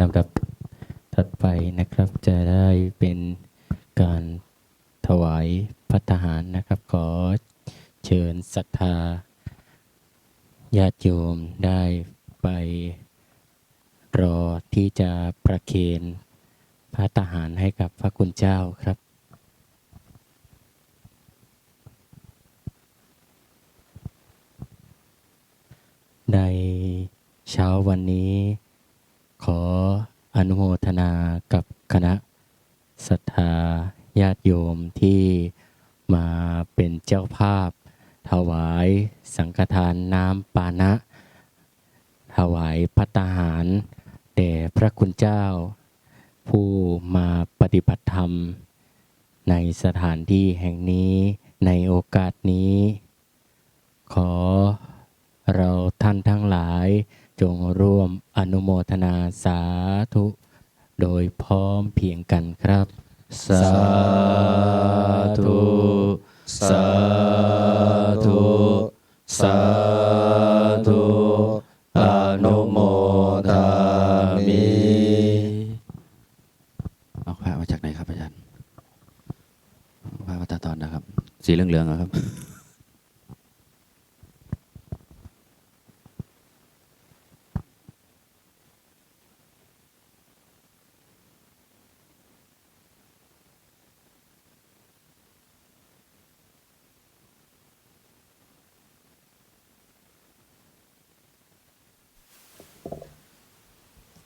ลำดับถัดไปนะครับ จะได้เป็นการถวายพัฒหารนะครับ ขอเชิญศรัทธาญาติโยมได้ไป รอที่จะประเคนพัฒหารให้กับพระคุณเจ้าครับในเช้าวันนี้ ขออนุโมทนากับคณะศรัทธาญาติโยมที่มาเป็นเจ้าภาพ ถวายสังฆทานน้ำปานะ ถวายพัตตาหารแด่พระคุณเจ้า ผู้มาปฏิบัติธรรม ในสถานที่แห่งนี้ในโอกาสนี้ ขอเราท่านทั้งหลาย จงร่วมอนุโมทนาสาธุ โดยพร้อมเพรียงกันครับ สาธุ สาธุ สาธุอนุโมทามิเอาพระมาจากไหนครับอาจารย์พระวัตตอนนะครับ สีเหลืองๆเหรอครับ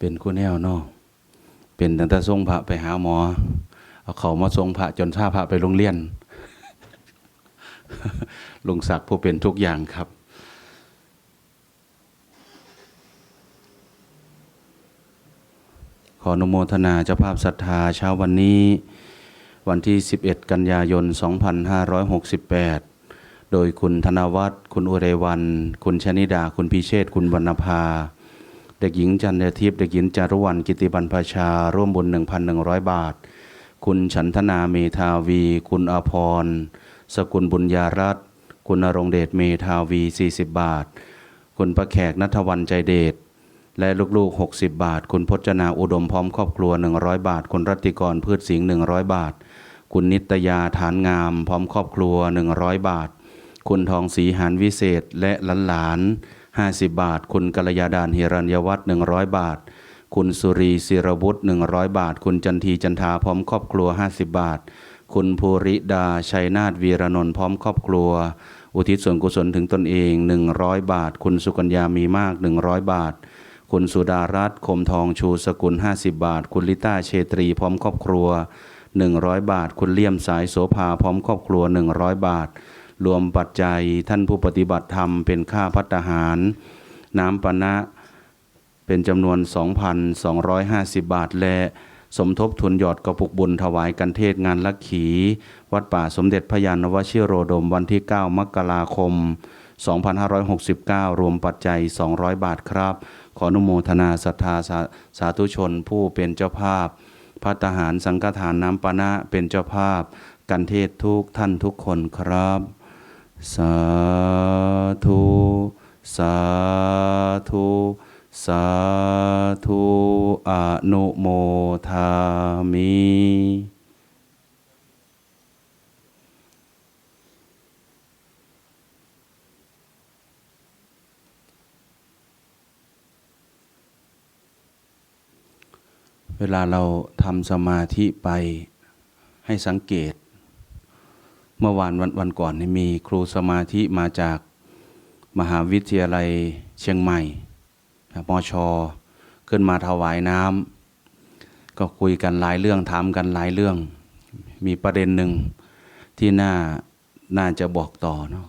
เป็นคู่แนวเนาะเป็นตั้งแต่ทรงพระไปหาหมอ เอาเขามาทรงพระจนท่าพระไปโรงเรียนลุงศักดิ์ผู้เป็นทุกอย่างครับ ขออนุโมทนาเจ้าภาพศรัทธาเช้าวันนี้ วันที่ 11 กันยายน 2568 โดยคุณธนวัฒน์คุณอุเรวัน คุณชนิดา คุณพิเชษ คุณวรรณภา เด็กหญิงจันททิพย์เด็กหญิงจารุวรรณกิติบันพชา ร่วมบุญ 1,100 บาท คุณฉันทนาเมธาวี คุณอภรสกุลบุญญารัตน์คุณนรงเดชเมธาวี 40 บาท คุณประแขกนัทวันใจเดชและลูกๆ 60 บาท คุณพจนาอุดมพร้อมครอบครัว 100 บาท คุณรัตติกรพืชสิงห์100 บาท คุณนิตยาฐานงาม พร้อมครอบครัว 100 บาท คุณทองศรีหานวิเศษและหลานๆ 50 บาท คุณกัลยาดานเฮรัญยวัฒน์100 บาท คุณสุรีศิรบุตร100 บาท คุณจันทีจันทาพร้อมครอบครัว 50 บาท คุณภูริดาชัยนาทวีรนนท์พร้อมครอบครัว อุทิศส่วนกุศลถึงตนเอง 100 บาท คุณสุกัญญามีมาก 100 บาท คุณสุดารัตน์คมทองชูสกุล 50 บาท คุณลิต้าเชตรีพร้อมครอบครัว 100 บาท คุณเลี่ยมสายโสภาพร้อมครอบครัว 100 บาท รวมปัจจัยท่านผู้ปฏิบัติธรรมเป็นค่าพัตตาหาร น้ำปานะเป็นจำนวน 2,250 บาท และสมทบทุนหยอดกระปุกบุญถวายกันเทศงานลักขี วัดป่าสมเด็จพระยานวชิโรดมวันที่ 9 มกราคม 2569 รวมปัจจัย 200 บาทครับ ขออนุโมทนาศรัทธาสาสาธุชนผู้เป็นเจ้าภาพพัตหารสังฆทานน้ำปานะเป็นเจ้าภาพ กันเทศทุกท่านทุกคนครับ สาธุสาธุสาธุอนุโมทามิเวลาเราทำสมาธิไปให้สังเกต เมื่อวานวันวันก่อนมีครูสมาธิมาจากมหาวิทยาลัยเชียงใหม่มอชอขึ้นมาถวายน้ำก็คุยกันหลายเรื่องถามกันหลายเรื่อง มีประเด็นหนึ่งที่น่าน่าจะบอกต่อเนาะ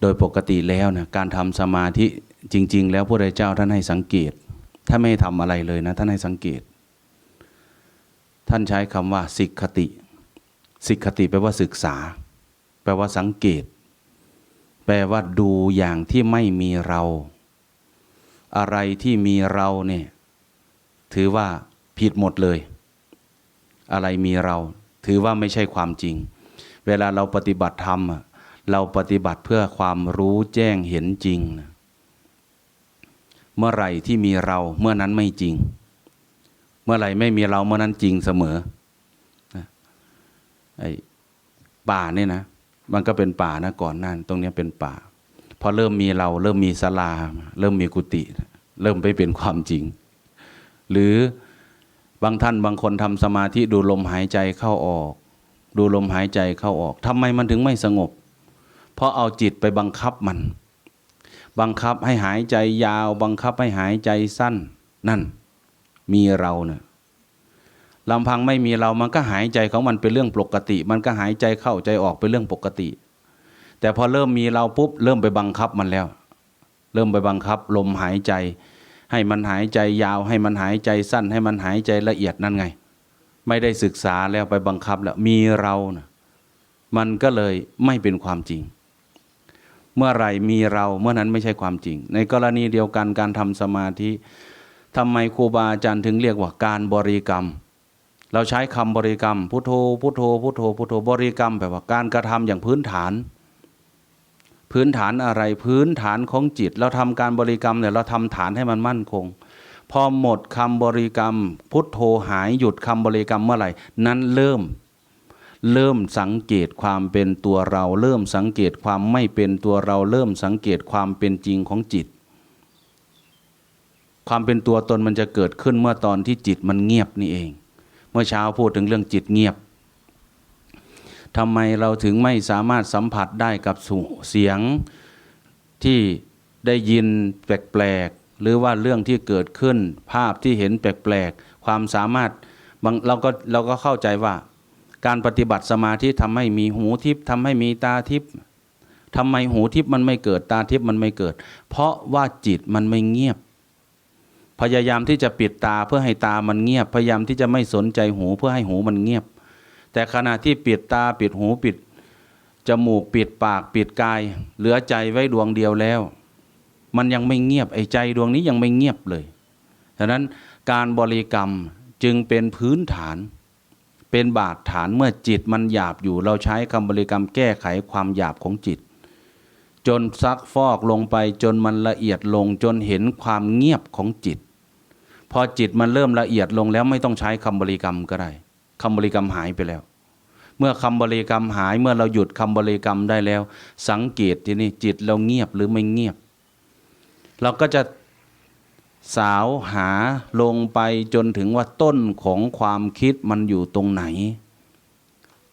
โดยปกติแล้วนะการทำสมาธิจริง ๆ แล้วพระพุทธเจ้าท่านให้สังเกต ถ้าไม่ทำอะไรเลยนะท่านให้สังเกต ท่านใช้คำว่าสิกขติ สิกขติแปลว่าศึกษา แปลว่าสังเกต แปลว่าดูอย่างที่ไม่มีเรา อะไรที่มีเราเนี่ยถือว่าผิดหมดเลย อะไรมีเรา ถือว่าไม่ใช่ความจริง เวลาเราปฏิบัติธรรมเราปฏิบัติเพื่อความรู้แจ้งเห็นจริง เมื่อไหร่ที่มีเราเมื่อนั้นไม่จริง เมื่อไหร่ไม่มีเราเมื่อนั้นจริงเสมอไอ้ป่าเนี่ยนะ มันก็เป็นป่านะก่อนนั้นตรงนี้เป็นป่าพอเริ่มมีเราเริ่มมีศาลา เริ่มมีกุฏิเริ่มไปเป็นความจริง หรือบางท่านบางคนทำสมาธิดูลมหายใจเข้าออก ดูลมหายใจเข้าออกทำไมมันถึงไม่สงบ เพราะเอาจิตไปบังคับมัน บังคับให้หายใจยาว บังคับให้หายใจสั้นนั่น มีเราเนะ่ยลำพังไม่มีเรามันก็หายใจของมันเป็นเรื่องปกติ มันก็หายใจเข้าใจออกเป็นเรื่องปกติ แต่พอเริ่มมีเราปุ๊บเริ่มไปบังคับมันแล้ว เริ่มไปบังคับ ลมหายใจ ให้มันหายใจยาว ให้มันหายใจสั้น ให้มันหายใจละเอียดนั่นไง ไม่ได้ศึกษาแล้วไปบังคับแล้วมีเรานะมันก็เลยไม่เป็นความจริง เมื่อไหร่มีเราเมื่อนั้นไม่ใช่ความจริง ในกรณีเดียวกันการทำสมาธิ ทำไมครูบาอาจารย์ถึงเรียกว่าการบริกรรม เราใช้คำบริกรรม พุทโธพุทโธพุทโธพุทโธบริกรรมแปลว่าการกระทำอย่างพื้นฐาน พื้นฐานอะไรพื้นฐานของจิต เราทำการบริกรรมเนี่ยเราทำฐานให้มันมั่นคง พอหมดคำบริกรรม พุทโธหายหยุดคำบริกรรมเมื่อไหร่ นั้นเริ่มเริ่มสังเกตความเป็นตัวเรา เริ่มสังเกตความไม่เป็นตัวเรา เริ่มสังเกตความเป็นจริงของจิต ความเป็นตัวตนมันจะเกิดขึ้นเมื่อตอนที่จิตมันเงียบนี่เอง เมื่อเช้าพูดถึงเรื่องจิตเงียบทำไมเราถึงไม่สามารถสัมผัสได้กับเสียงที่ได้ยินแปลกๆหรือว่าเรื่องที่เกิดขึ้น ภาพที่เห็นแปลกๆความสามารถบางเราก็เราก็เข้าใจว่า การปฏิบัติสมาธิทำให้มีหูทิพย์ทำให้มีตาทิพย์ทำไมหูทิพย์มันไม่เกิดตาทิพย์มันไม่เกิด เพราะว่าจิตมันไม่เงียบ พยายามที่จะปิดตาเพื่อให้ตามันเงียบ พยายามที่จะไม่สนใจหูเพื่อให้หูมันเงียบ แต่ขณะที่ปิดตาปิดหูปิดจมูกปิดปากปิดกาย เหลือใจไว้ดวงเดียวแล้ว มันยังไม่เงียบไอ้ใจดวงนี้ยังไม่เงียบเลยฉะนั้นการบริกรรมจึงเป็นพื้นฐาน เป็นบาดฐานเมื่อจิตมันหยาบอยู่ เราใช้คำบริกรรมแก้ไขความหยาบของจิต จนซักฟอกลงไปจนมันละเอียดลงจนเห็นความเงียบของจิต พอจิตมันเริ่มละเอียดลงแล้วไม่ต้องใช้คำบริกรรมก็ได้คำบริกรรมหายไปแล้ว เมื่อคำบริกรรมหายเมื่อเราหยุดคำบริกรรมได้แล้ว สังเกตทีนี้จิตเราเงียบหรือไม่เงียบ เราก็จะสาวหาลงไปจนถึงว่าต้นของความคิดมันอยู่ตรงไหน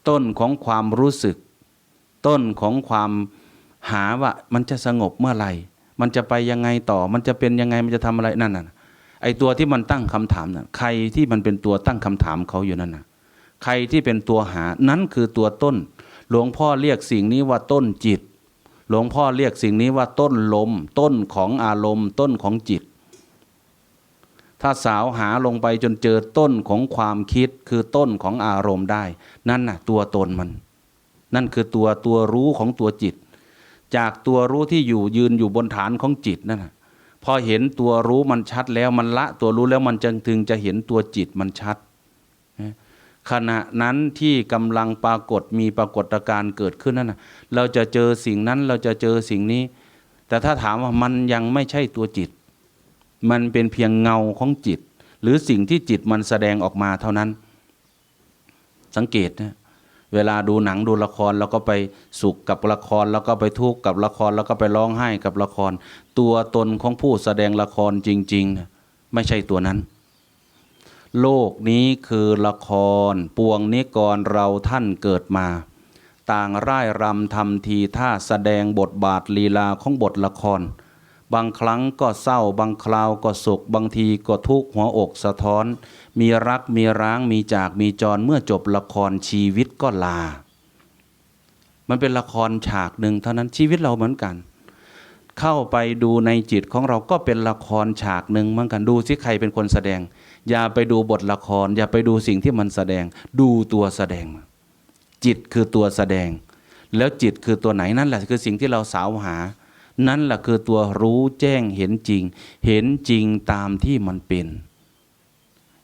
ต้นของความรู้สึก ต้นของความหาว่ามันจะสงบเมื่อไหร่ มันจะไปยังไงต่อ มันจะเป็นยังไงมันจะทำอะไรนั่นน่ะ ไอตัวที่มันตั้งคำถามน่ะใครที่มันเป็นตัวตั้งคำถามเขาอยู่นั่นน่ะใครที่เป็นตัวหานั้นคือตัวต้น หลวงพ่อเรียกสิ่งนี้ว่าต้นจิต หลวงพ่อเรียกสิ่งนี้ว่าต้นลม ต้นของอารมณ์ ต้นของจิต ถ้าสาวหาลงไปจนเจอต้นของความคิดคือต้นของอารมณ์ได้ นั่นน่ะตัวตนมัน นั่นคือตัวตัวรู้ของตัวจิต จากตัวรู้ที่อยู่ยืนอยู่บนฐานของจิตนั่นน่ะ อเห็นตัวรู้มันชัดแล้วมันละตัวรู้แล้วมันจึงถึงจะเห็นตัวจิตมันชัด ขณะนั้นที่กำลังปรากฏมีปรากฏการเกิดขึ้นนั่นนะเราจะเจอสิ่งนั้นเราจะเจอสิ่งนี้ แต่ถ้าถามว่ามันยังไม่ใช่ตัวจิต มันเป็นเพียงเงาของจิต หรือสิ่งที่จิตมันแสดงออกมาเท่านั้น สังเกตนะ เวลาดูหนังดูละครเราก็ไปสุขกับละคร แล้วก็ไปทุกข์กับละครแล้วก็ไปร้องไห้กับละคร ตัวตนของผู้แสดงละครจริง ๆ ไม่ใช่ตัวนั้น โลกนี้คือละครปวงนิกรเราท่านเกิดมา ต่างร่ายรำทำทีท่าแสดงบทบาทลีลาของบทละคร บางครั้งก็เศร้า บางคราวก็สุข บางทีก็ทุกข์หัวอกสะท้อน มีรักมีร้างมีจากมีจรเมื่อจบละครชีวิตก็ลา มันเป็นละครฉากหนึ่งเท่านั้นชีวิตเราเหมือนกัน เข้าไปดูในจิตของเราก็เป็นละครฉากหนึ่งเหมือนกันดูสิใครเป็นคนแสดง อย่าไปดูบทละคร อย่าไปดูสิ่งที่มันแสดง ดูตัวแสดง จิตคือตัวแสดง แล้วจิตคือตัวไหนนั่นแหละคือสิ่งที่เราสาวหา นั่นแหละคือตัวรู้แจ้งเห็นจริง เห็นจริงตามที่มันเป็น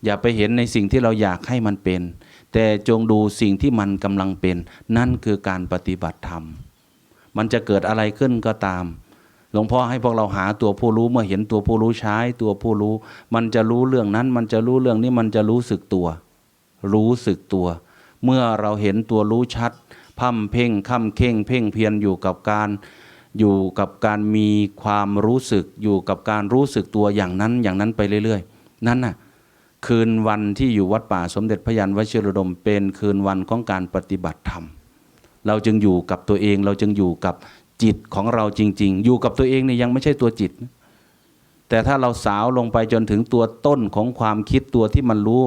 อย่าไปเห็นในสิ่งที่เราอยากให้มันเป็น แต่จงดูสิ่งที่มันกำลังเป็น นั่นคือการปฏิบัติธรรม มันจะเกิดอะไรขึ้นก็ตามหลวงพ่อให้พวกเราหาตัวผู้รู้เมื่อเห็นตัวผู้รู้ใช้ตัวผู้รู้ มันจะรู้เรื่องนั้น มันจะรู้เรื่องนี้มันจะรู้สึกตัว รู้สึกตัว เมื่อเราเห็นตัวรู้ชัดพัมเพ่งค่ำเข่งเพ่งเพียรอยู่กับการ อยู่กับการมีความรู้สึกอยู่กับการรู้สึกตัวอย่างนั้นอย่างนั้นไปเรื่อย ๆ นั่นน่ะคืนวันที่อยู่วัดป่าสมเด็จพระยานวชิรดมเป็นคืนวันของการปฏิบัติธรรม เราจึงอยู่กับตัวเองเราจึงอยู่กับจิตของเราจริง ๆ อยู่กับตัวเองเนี่ยยังไม่ใช่ตัวจิต แต่ถ้าเราสาวลงไปจนถึงตัวต้นของความคิดตัวที่มันรู้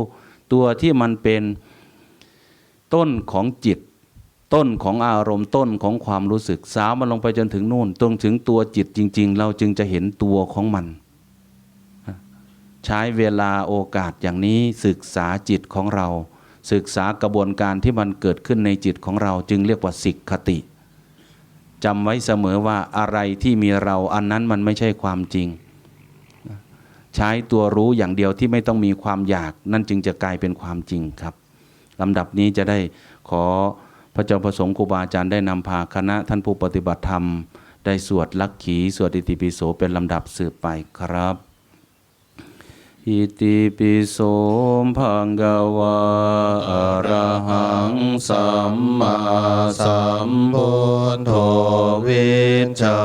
ตัวที่มันเป็นต้นของจิต ต้นของอารมณ์ต้นของความรู้สึกสาวมันลงไปจนถึงนู่นตรงถึงตัวจิตจริง ๆ เราจึงจะเห็นตัวของมัน ใช้เวลาโอกาสอย่างนี้ศึกษาจิตของเรา ศึกษากระบวนการที่มันเกิดขึ้นในจิตของเราจึงเรียกว่าสิกขติจำไว้เสมอว่าอะไรที่มีเราอันนั้นมันไม่ใช่ความจริง ใช้ตัวรู้อย่างเดียวที่ไม่ต้องมีความอยาก นั่นจึงจะกลายเป็นความจริงครับลำดับนี้จะได้ขอ ระเจ้าประสงค์ครูบาอาจารย์ได้นำพาคณะท่านผู้ปฏิบัติธรรม ได้สวดลักขีสวดอิติปิโสเป็นลำดับสืบไปครับ อิติปิโสภะคะวะอรหังสัมมาสัมพุทโธวิชา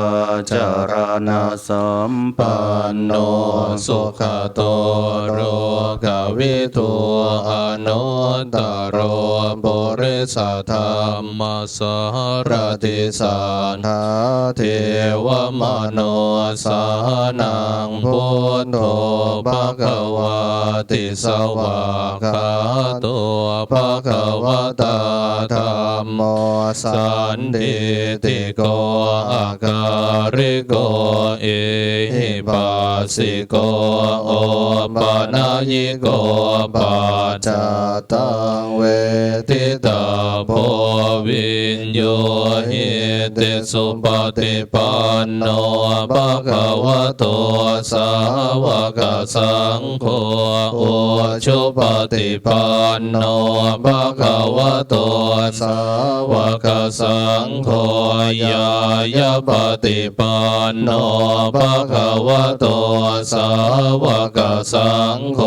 จารณะสัมปันโนสุขโตโรกวิทูอนุตต รปุริสธรรมสารติสานทาเทวมโนสานังพุทโธภะคะวะติสวากาโตภะคะวะตาธร มโมสันติติโกอาการิโกเอหิปัสสิโกโอปานายิโกปัจจตังเวทิตาโพวิญโยหิติสุปฏิปันโนภะคะวะโตสาวกสังโฆโอชุปฏิปันโนภะคะวะโตสาวกสังโฆยายาปฏิปันโนภะคะวะโตสาวกสังโฆ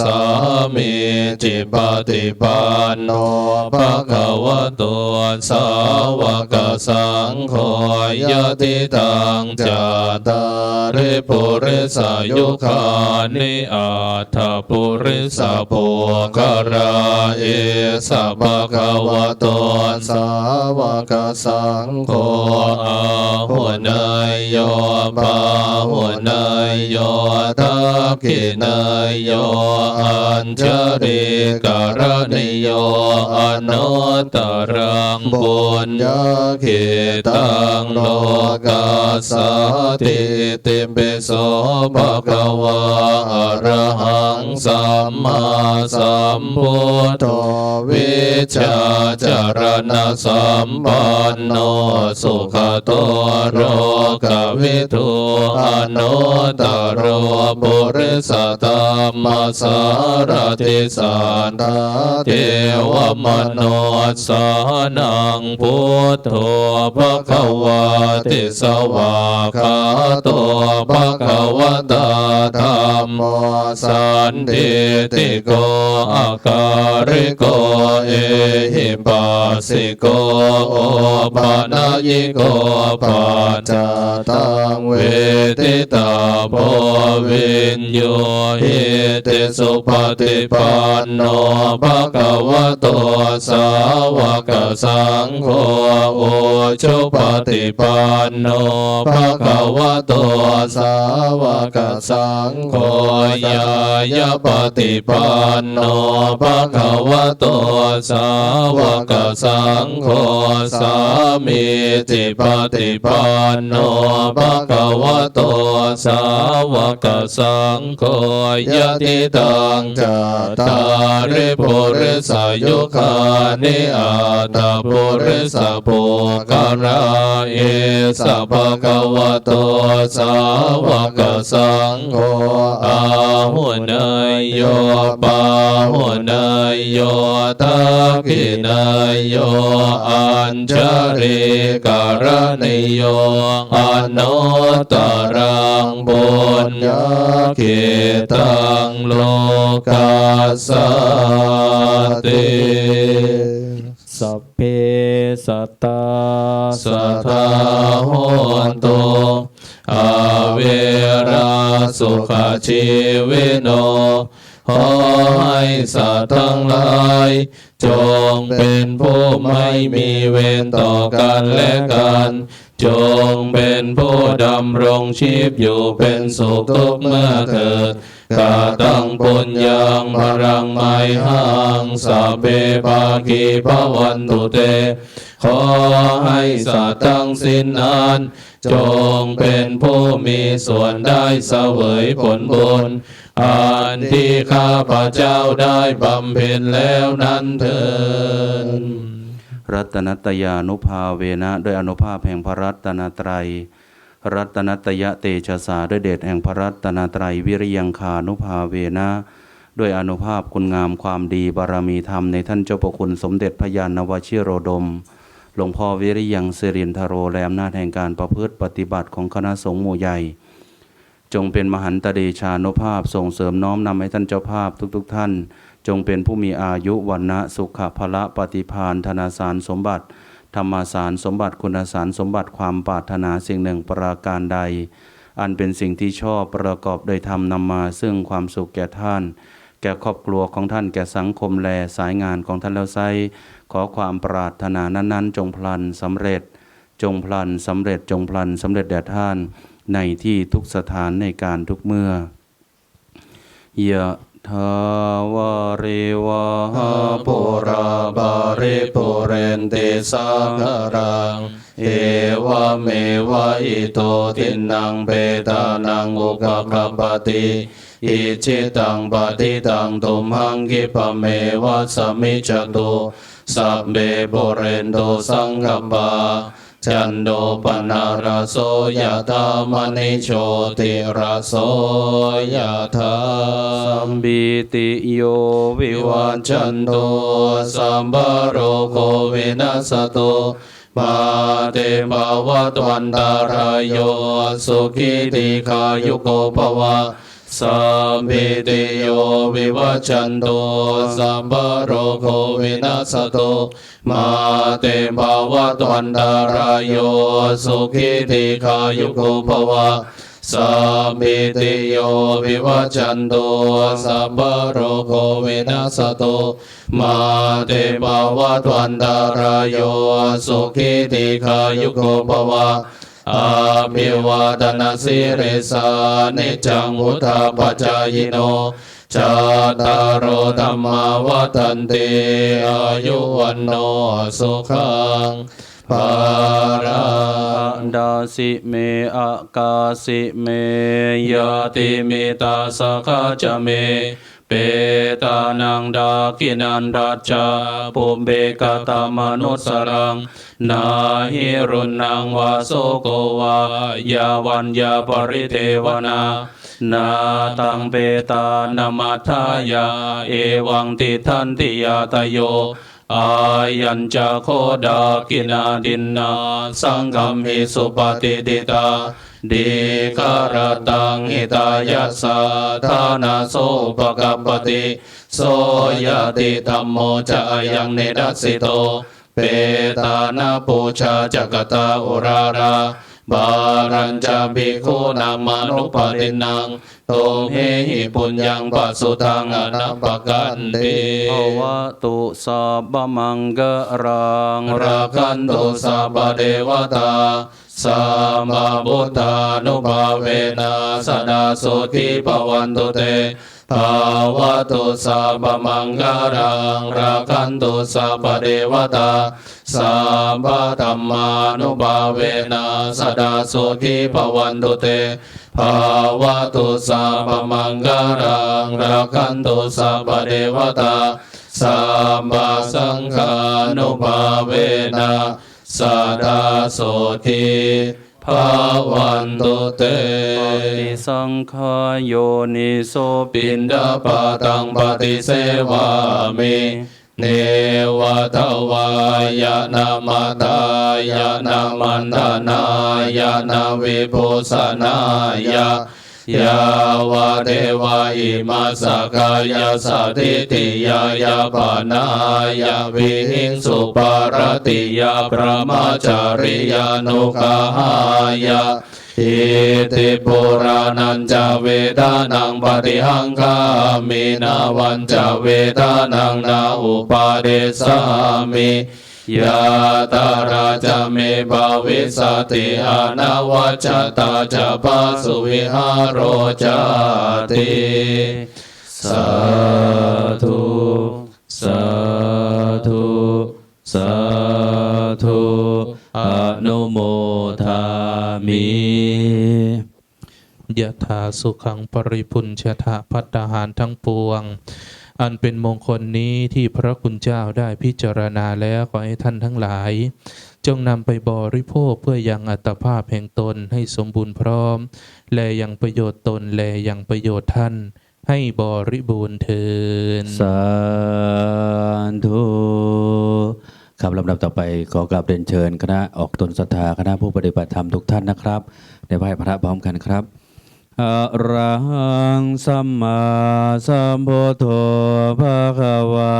สามีจิปฏิปันโนภะคะวะโตสาวกสังโฆยะติตังจัตาริปุริสายุคานิอาทาปุริสาโภคาราเอสะภะคะวะโตสาวกสังโฆอาหัวนายโยปาหัวนายโยทักขินายโยอัญชริกรณิโยอนุตรังบุญญาขิตังโลกาสาติติปิโสภะคะวะอะระหังสัมมาสัมพุทโธวิชาจารณสัมปันโนสุขโตโรกวิทูอนุตโรปุริสธรรมสารติสันาเทวมโนสานังพุทโธภะควะติสวาคาโตภคะวตาธรรมสันติติโกอาการิโกเอหิปัสสิโกโอปานายโกปัจจตังเวทิตาโพวิญโยหิติสุปฏิปันโนภะคะวะโตสาวกสังโฆโอชุปฏิปันโนภะคะวะโตสาวกสังโฆยายาปฏิปันโนภะคะวะโตสาวกสังโฆสามีจิปฏิปันโนภะคะวะโตสาวกสังโฆยะติตังจตาริปุริสายุคานิอาตาปุริสปุการาเอสัพพะคะวะโตสาวกสังโฆอาหุนายโยปาหุนายโยทักขินายโยอัญชริกรณิโยอนุตรังบุญญาเกตังโลกาสติสัพเพสัตตาสัทธาโหนตุอเวราสุขชีวิโน ขอให้สัตว์ทั้งหลาย จงเป็นผู้ไม่มีเวรต่อกันและกัน จงเป็นผู้ดำรงชีพอยู่เป็นสุขทุกเมื่อเกิดกาตังปุญญังพรังไมหังสัพเพปากีภวันตุเต ขอให้สัตว์ทั้งสิ้นนั้นจงเป็นผู้มีส่วนได้เสวยผลบุญ อันที่ข้าพระเจ้าได้บำเพ็ญแล้วนั้นเถิดรัตนัตยานุภาเวนะด้วยอนุภาพแห่งพระรัตนตรัย รัตนัตยะเตชะสาด้วยเดชแห่งพระรัตนตรัยวิริยังคานุภาเวนะด้วยอนุภาพคุณงามความดีบารมีธรรมในท่านเจ้าประคุณสมเด็จพระยานวชิโรดม หลวงพ่อวิริยังสิรินทโรแลอำนาจแห่งการประพฤติปฏิบัติของคณะสงฆ์หมู่ใหญ่ จงเป็นมหันตเดชานุภาพส่งเสริมน้อมนำให้ท่านเจ้าภาพทุกๆทท่าน จงเป็นผู้มีอายุวันนะสุขภละปฏิพานธนาสารสมบัติ ธรรมสารสมบัติคุณสารสมบัติความปรารถนาสิ่งหนึ่งประการใด อันเป็นสิ่งที่ชอบประกอบโดยธรรมนำมา ซึ่งความสุขแก่ท่าน แก่ครอบครัวของท่านแก่สังคมแลสายงานของท่านแล้วไซขอความปรารถนานั้นๆ จงพลันสำเร็จ จงพลันสำเร็จจงพลันสำเร็จแด่ท่าน ในที่ทุกสถานในการทุกเมื่อยะทาวาริวาหาปุราบาริปุเรนติสาคารัง เอวะเมวะอิโตทินังเปตานังอุกกปปติอิจิตังปฏิตังตุมหังกิปะเมวะสมิจตุสัพเบปุเรนโตสังกปา จันโดปนารโสยธามณิโชติราโสยธาสัมบิติโยวิวัจจันโตสัมบโรโควินัสตุมาเตภวะตวันตารโยสุขิติขายุโกภวะ สัมพิติโยวิวัจจันโตสัมปโรโควินัสตุมาเตภาวะตวันตารายโยสุขิติขายุโกภวะสัมพิติโยวิวัจจันโตสัมปโรโควินัสตุมาเตภาวะตวันตารายโยสุขิติขายุโกภวะ อาภิวาทนาสิริสานิจังวุธาปจายโนจาตารโอธรรมาวัฏันติอายุวันโนสุขังปาราดาสิเมอากาสิเมยาติมิตาสกาจเม ตานังดากินันราชาปุเบกตามนุสรัง นาหิรุนังวาโสโกวายาวันยาปริเทวนานาตังเปตานามัทายา เอวังติทันติยาตโยอายัญจโคดากินาดินนา สังฆมหิสุปฏิดิตา ดีคารตังหิตายัสาธานาโสปกัปปติโสยติธรรมโมจะยังเนดัสสิโต เปตานาปูชาจักตาอุรารา บารัญจาภิกขุนามานุปตินังโตเฮหิปุญญังปัสสุทังอนัปปกันติภวตุสัพมังกรังราคันตุสัพเดวตาสัมมาบุตตานุภาเวนะสดาโสทิปวันตุเต ภาวะตุสัพพมังคารังราคันตุสัพพเทวตาสัพพธรรมานุภาเวนะสดาโสขีภวันตุเตภาวะตุสัพพมังคารังราคันตุสัพพเทวตาสัมมาสังฆานุภาเวนะสดาโสที ภาวันตุเตปิสังขายโยนิโสปินดาปตังปฏิเสวามิเนวะทวายานามาตายานามันตานายานาวิภูสนายา ยาวะเทวาอิมาสกายาสติติยายาปานายาวิหิงสุปารติยาพระมาจาริยานุกาหายาอิติปุรานันจเวทานังปฏิหังคามินาวันจเวทานังนาอุปาเดสามิ ยาตาราจะเมภาวิสติอานาวัจจตาจะปาสุวิหารโรจติสาธุสาธุสาธุอนุโมทามิยะถาสุขังปริพุนชะทะพัตตาหารทั้งปวง อันเป็นมงคลนี้ที่พระคุณเจ้าได้พิจารณาแล้วขอให้ท่านทั้งหลาย จงนำไปบริโภคเพื่อยังอัตภาพแห่งตนให้สมบูรณ์พร้อม และยังประโยชน์ตนและยังประโยชน์ท่าน ให้บริบูรณ์เทินสาธุครับลำดับต่อไปขอกราบเรียนเชิญ คณะออกตนศรัทธาคณะผู้ปฏิบัติธรรมทุกท่านนะครับ ในไหว้พระพร้อมกันครับ อะระหังสัมมาสัมพุทโธภะคะวา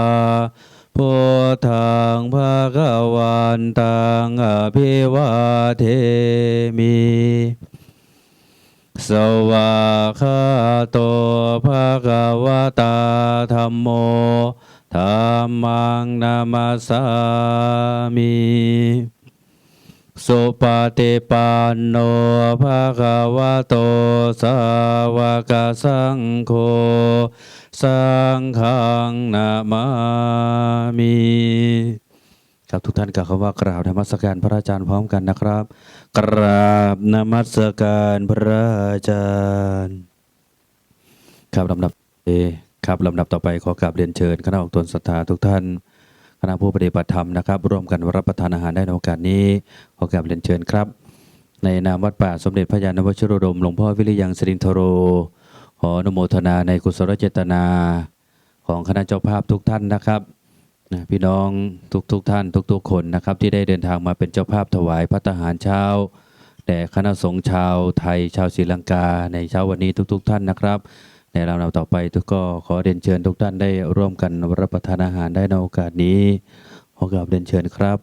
พุทธังภะคะวันตังอภิวาเทมิสวากขาโตภะคะวะตาธัมโมธัมมังนามาสามิ สุปฏิปันโนภะคะวะโตสาวกสังโฆสังฆังนามามิครับทุกท่านกล่าวคำว่ากราบนมัสการพระอาจารย์พร้อมกันนะครับ กราบนมัสการพระอาจารย์ ครับลำดับเอครับลำดับต่อไปขอกราบเรียนเชิญคณะออกตนศรัทธาทุกท่าน คณะผู้ปฏิบัติธรรมนะครับ ร่วมกันรับประทานอาหารได้ในโอกาสนี้ขอกราบเรียนเชิญครับ ในนามวัดป่าสมเด็จพระยาณวชิโรดมหลวงพ่อวิริยังสิรินทโร ขออนุโมทนาในกุศลเจตนา ของคณะเจ้าภาพทุกท่านนะครับพี่น้องทุกทุกๆท่านทุก ๆ คนนะครับ ที่ได้เดินทางมาเป็นเจ้าภาพถวายพระทหารเช้าแด่คณะสงฆ์ชาวไทยชาวศรีลังกาในเช้าวันนี้ทุก ๆ ท่านนะครับ ในลำดับต่อไปทุกก็ขอเรียนเชิญทุกท่านได้ร่วมกันรับประทานอาหารได้ในโอกาสนี้ขอกราบเรียนเชิญครับ